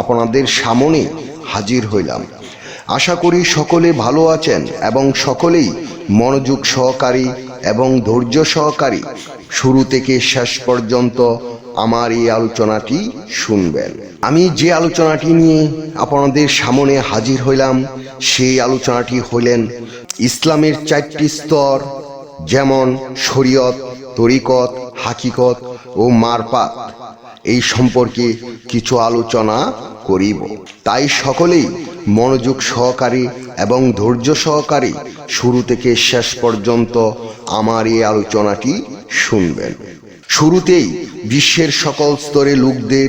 আপনাদের সামনে হাজির হইলাম। আশা করি সকলে ভালো আছেন এবং সকলেই মনোযোগ সহকারী এবং ধৈর্য সহকারী। শুরু থেকে শেষ পর্যন্ত আমার এই আলোচনাটি শুনবেন। আমি যে আলোচনাটি নিয়ে আপনাদের সামনে হাজির হইলাম, সেই আলোচনাটি হইলেন ইসলামের চারটি স্তর, যেমন শরীয়ত, তরিকত, হাকিকত ও মারপাত। এই সম্পর্কে কিছু আলোচনা করিব। তাই সকলেই মনোযোগ সহকারে এবং ধৈর্য সহকারে শুরু থেকে শেষ পর্যন্ত আমার এই আলোচনাটি শুনবেন। শুরুতেই বিশ্বের সকল স্তরে লোকদের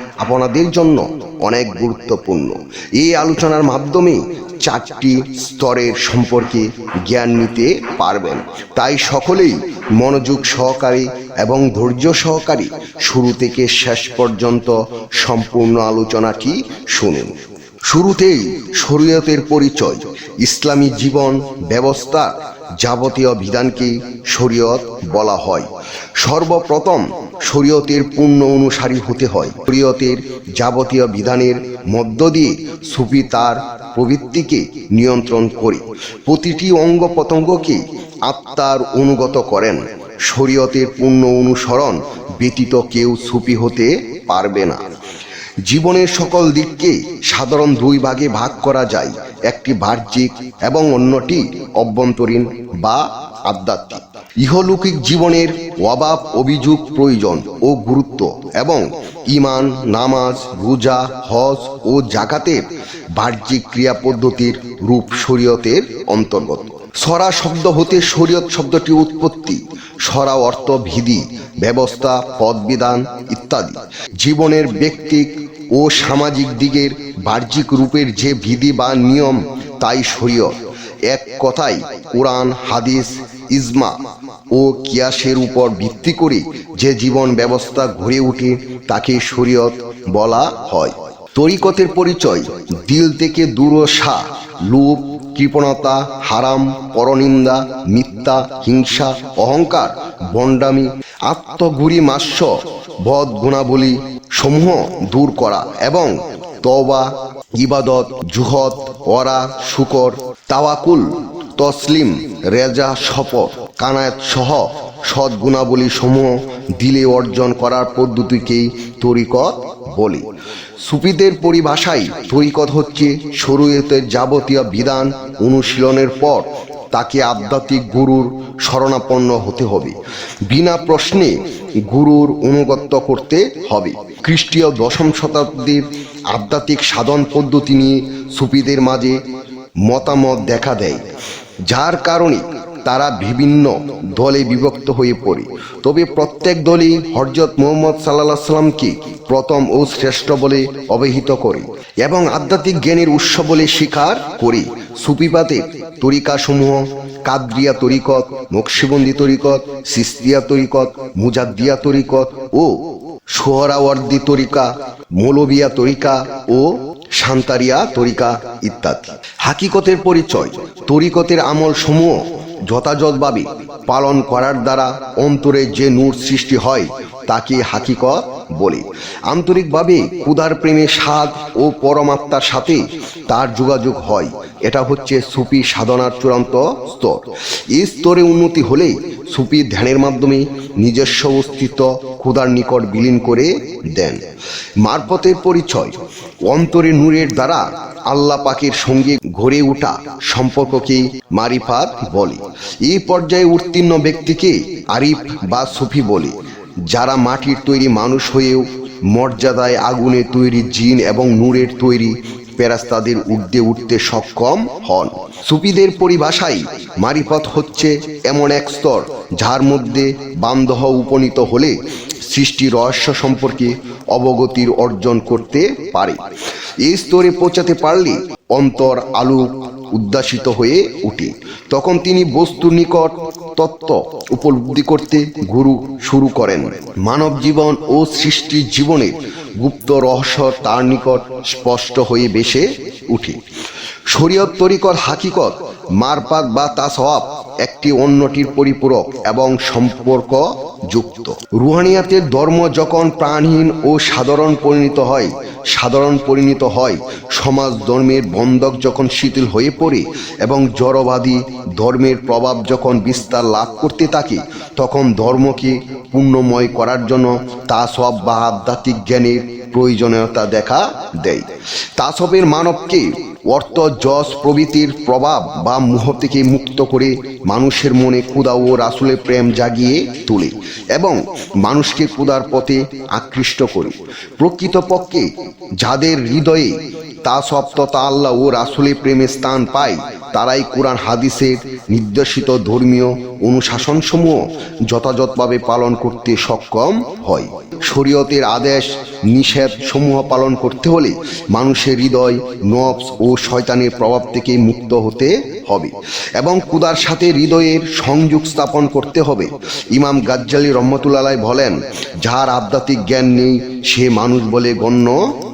আপনাদের জন্য অনেক গুরুত্বপূর্ণ। এই আলোচনার মাধ্যমে চারটি স্তরের সম্পর্কে জ্ঞান নিতে পারবেন। তাই সকলেই মনোযোগ সহকারী এবং ধৈর্য সহকারী শুরু থেকে শেষ পর্যন্ত সম্পূর্ণ আলোচনাটি শুনুন। শুরুতেই শরীয়তের পরিচয়, ইসলামী জীবন ব্যবস্থা যাবতীয় বিধানকে শরীয়ত বলা হয়। সর্বপ্রথম শরীয়তের পূর্ণ অনুসারী হতে হয়। শরীয়তের যাবতীয় বিধানের মধ্য দিয়ে সুফি তার প্রবৃত্তিকে নিয়ন্ত্রণ করে। প্রতিটি অঙ্গ প্রত্যঙ্গকে আত্মার অনুগত করেন। শরীয়তের পূর্ণ অনুসরণ ব্যতীত কেউ সুফি হতে পারবে না। জীবনের সকল দিককে সাধারণ দুই ভাগে ভাগ করা যায়। একটি বাহ্যিক এবং অন্যটি অভ্যন্তরীণ বা আধ্যাত্মিক। ইহলৌকিক জীবনের অভাব অভিযোগ প্রয়োজন ও গুরুত্ব এবং ইমান নামাজ, রোজা, হজ ও জাকাতের বাহ্যিক ক্রিয়া পদ্ধতির রূপ শরীয়তের অন্তর্গত। সরা শব্দ হতে শরীয়ত শব্দটি উৎপত্তি, সরা অর্থ বিধি, ব্যবস্থা পদবিধান ইত্যাদি। জীবনের ব্যক্তিক ও সামাজিক দিকের বাহ্যিক রূপের যে বিধি বা নিয়ম, তাই শরীয়ত। এক কথায় কোরআন, হাদিস, ইজমা ও কিয়াসের উপর ভিত্তি করে যে জীবন ব্যবস্থা গড়ে ওঠে তাকে শরীয়ত বলা হয়। তরিকতের পরিচয়, দিল থেকে দূরসা লোভ, কৃপণতা, হারাম, পরনিন্দা, মিথ্যা, হিংসা, অহংকার বন্ডামি আত্মঘুরি মাস্য, বদ গুণাবলী সমূহ দূর করা এবং তবা ইবাদত জুহত ওরা শুকর তাওয়াকুল, তসলিম, রেজা, শপথ, কানায়াত সহ সৎ গুণাবলী সমূহ দিলে অর্জন করার পদ্ধতিকেই তরিকত বলে। সুফিদের পরিভাষায় তরিকত হচ্ছে শরীয়তের যাবতীয় বিধান অনুশীলনের পর তাকে আধ্যাত্মিক গুরুর শরণাপন্ন হতে হবে। বিনা প্রশ্নে গুরুর অনুগত্য করতে হবে। খ্রিস্টীয় দশম শতাব্দীর আধ্যাত্মিক সাধন পদ্ধতি নিয়ে সুফিদের মাঝে মতামত দেখা দেয়। যার কারণে তারা বিভিন্ন দলে বিভক্ত হয়ে পড়ে। তবে প্রত্যেক দলই হরজত মোহাম্মদ সাল্লাহ সাল্লামকে প্রথম ও শ্রেষ্ঠ বলে অবহিত করে এবং আধ্যাত্মিক জ্ঞানের উৎস বলে স্বীকার করে। সুপিপাতের তরিকাসমূহ, কাদ্রিয়া তরিকত, নকশিবন্দি তরিকত, সিস্তিয়া তরিকত, মুজাদ্দিয়া তরিকত ও সোহরাওয়ার্দি তরিকা, মৌলবিয়া তরিকা ও সান্তারিয়া তরিকা ইত্যাদি। হাকিকতের পরিচয়, তরিকতের আমল সমূহ যথাযথভাবে পালন করার দ্বারা অন্তরে যে নূর সৃষ্টি হয়, তাকে হাকিকত বলে। আন্তরিকভাবে ক্ষুধার প্রেমে স্বাদ ও পরমাত্মার সাথে তার যোগাযোগ হয়। এটা হচ্ছে সুফি সাধনার চূড়ান্ত স্তর। এই স্তরে উন্নতি হলে সুফি ধ্যানের মাধ্যমে নিজস্ব অস্তিত্ব ক্ষুধার নিকট বিলীন করে দেন। মারপথের পরিচয় অন্তরে নূরের দ্বারা আল্লাহ পাকের সঙ্গে ঘরে ওঠা সম্পর্ককে মারিফাত বলে। এই পর্যায়ে উত্তীর্ণ ব্যক্তিকে আরিফ বা সুফি বলে, যারা মাটির তৈরি মানুষ হয়েও মর্যাদায় আগুনে তৈরি জিন এবং নূরের তৈরি পেরাস্তাদের উর্ধে উঠতে সক্ষম হন। সুফিদের পরিভাষায়, মারিফত হচ্ছে এমন এক স্তর যার মধ্যে বান্ধহ উপনীত হলে সৃষ্টি রহস্য সম্পর্কে অবগতির অর্জন করতে পারে। এই স্তরে পৌঁছাতে পারলে অন্তর আলোক উদ্দাসিত হয়ে উঠে তখন তিনি বস্তু নিকট তত্ত্ব উপলব্ধি করতে গুরু শুরু করেন। মানব জীবন ও সৃষ্টির জীবনের গুপ্ত রহস্য তার নিকট স্পষ্ট হয়ে বেশে উঠে শরীয়ত তরিকর হাকিকত মারপাত বা তাসওয়াব একটি অন্যটির পরিপূরক এবং সম্পর্ক যুক্ত। রুহানিয়াতের ধর্ম যখন প্রাণহীন ও সাধারণ পরিণত হয়, সাধারণ পরিণত হয়, সমাজ ধর্মের বন্ধক যখন শিথিল হয়ে পড়ে এবং জড়বাদী ধর্মের প্রভাব যখন বিস্তার লাভ করতে থাকে, তখন ধর্মকে পূর্ণময় করার জন্য তা সব বা আধ্যাত্মিক জ্ঞানের প্রয়োজনীয়তা দেখা দেয়। তাসবের মানবকে অর্থ, যশ প্রভৃতির প্রভাব বা মোহ থেকে মুক্ত করে মানুষের মনে ক্ষুদা ও রাসুলের প্রেম জাগিয়ে তোলে এবং মানুষকে ক্ষুদার পথে আকৃষ্ট করে। প্রকৃতপক্ষে যাদের হৃদয়ে তা সব তথা আল্লাহ ও রাসুলের প্রেমে স্থান পায়। তারাই কোরআন, হাদিসের নির্দেশিত ধর্মীয় অনুশাসনসমূহ যথাযথভাবে পালন করতে সক্ষম হয়। শরীয়তের আদেশ নিষেধ সমূহ পালন করতে হলে মানুষের হৃদয়, নফস ও শয়তানের প্রভাব থেকে মুক্ত হতে হবে এবং কুদার সাথে হৃদয়ের সংযোগ স্থাপন করতে হবে। ইমাম গাজ্জালি রহমতুল্লাহ বলেন যার আধ্যাত্মিক জ্ঞান নেই, সে মানুষ বলে গণ্য